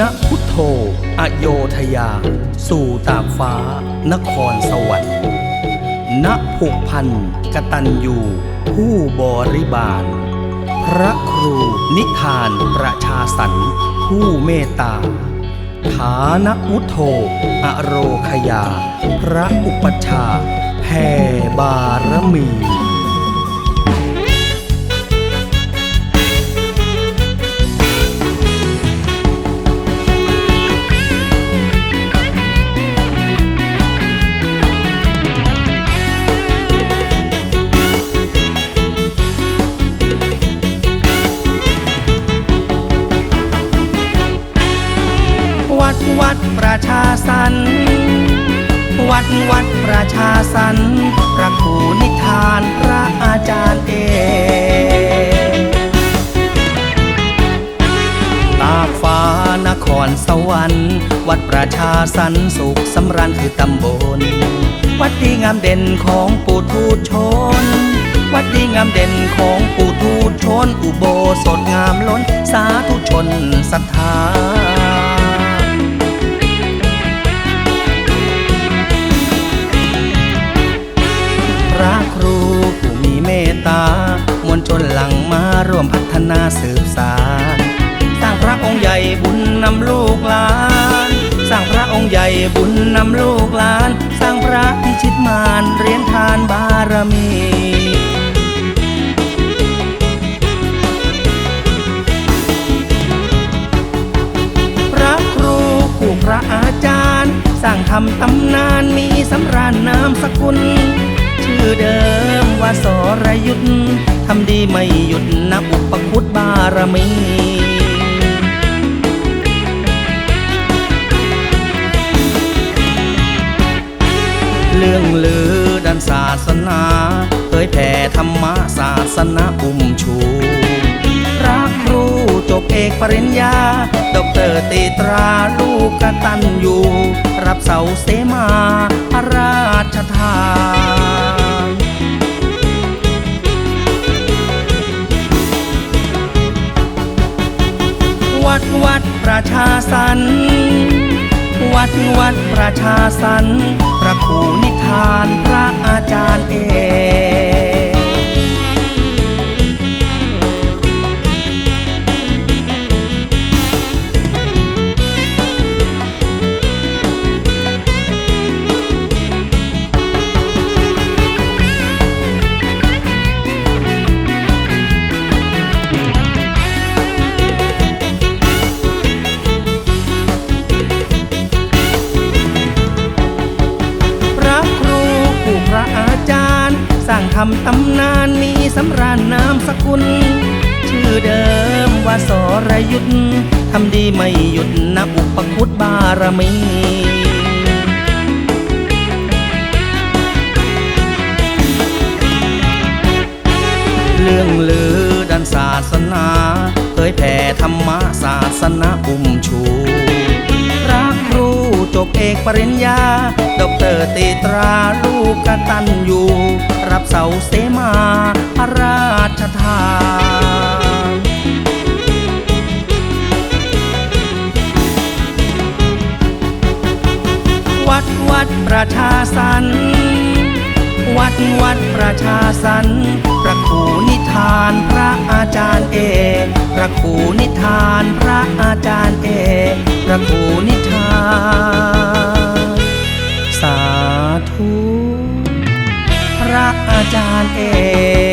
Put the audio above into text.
ณพุทโธ อโยธยา สู่ตากฟ้า นครสวรรค์ณผูกพันกตัญญูผู้บริบาล พระครูนิทานประชาสรรค์ผู้เมตตา ฐานอุทโธอโรคยา พระอุปชฌาย์แผ่บารมี วัดประชาสัน วัดวัดประชาสัน พระครูนิทานพระอาจารย์เอกตากฟ้านครสวรรค์ วัดประชาสันสุขสำราญคือตำบล วัดดีงามเด่นของปู่ทูตชน วัดดีงามเด่นของปู่ทูตชน อุโบสถงามล้นสาธุชนศรัทธา นาสืบสารสร้างพระองค์ใหญ่บุญนำลูกหลาน สร้างพระองค์ใหญ่บุญนำลูกหลาน สร้างพระพิชิตมารเรียนทานบารมีพระครูผู้พระอาจารย์ สร้างทำตำนานมีสำราญนามสกุล ชื่อเดิมว่าสรยุทธทำดีไม่หยุดนับอุปคุตบารมีเรื่องลือด้านศาสนาเผยแผ่ธรรมะศาสนาอุ้มชูพระครูจบเอกปริญญาดอกเตอร์ตีตราลูกกตันอยู่ รับเสาเสมา ดวัดประชาสัน วัดวัดประชาสัน พระครูนิทานพระำตำนานมีสำราญนามสกุล ชื่อเดิมว่าสรยุทธทำดีไม่หยุดนับอุปคุตบารมีเรื่องลือด้านศาสนา เผยแผ่ธรรมะศาสนาอุ้ม เอกปริญญาดอกเตอร์ตีตราลูกกระตันอยู่ รับเสาเสมาพระราชทานวัดวัดประชาสัน วัดวัดประชาสัน พระครูนิทานพระอาจารย์เอกพระครูนิทานพระอาจารย์เอกพระครูนิทาน รักอาจารย์เอง